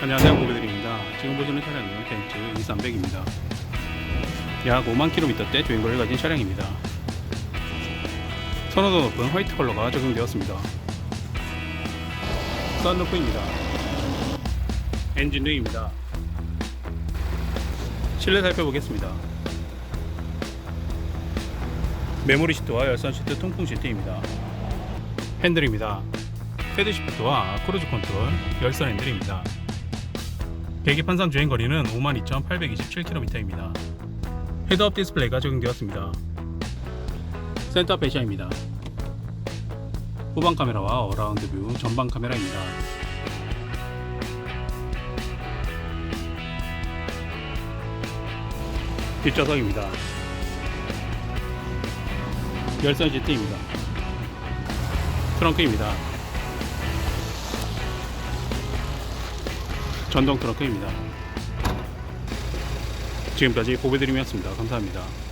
안녕하세요 고객들입니다. 지금 보시는 차량은 벤츠 2300입니다. 약 5만 킬로미터대 주행거리를 가진 차량입니다. 선호도 높은 화이트 컬러가 적용되었습니다. 썬루프입니다. 엔진 링입니다. 실내 살펴보겠습니다. 메모리 시트와 열선 시트 통풍 시트입니다. 핸들입니다. 패드 시프트와 크루즈 컨트롤 열선 핸들입니다 계기판상 주행거리는 52,827km입니다. 헤드업 디스플레이가 적용되었습니다. 센터 배시아입니다. 후방 카메라와 어라운드 뷰 전방 카메라입니다. 뒷좌석입니다. 열선 시트입니다. 트렁크입니다. 전동 트렁크입니다. 지금까지 고배드림이었습니다. 감사합니다.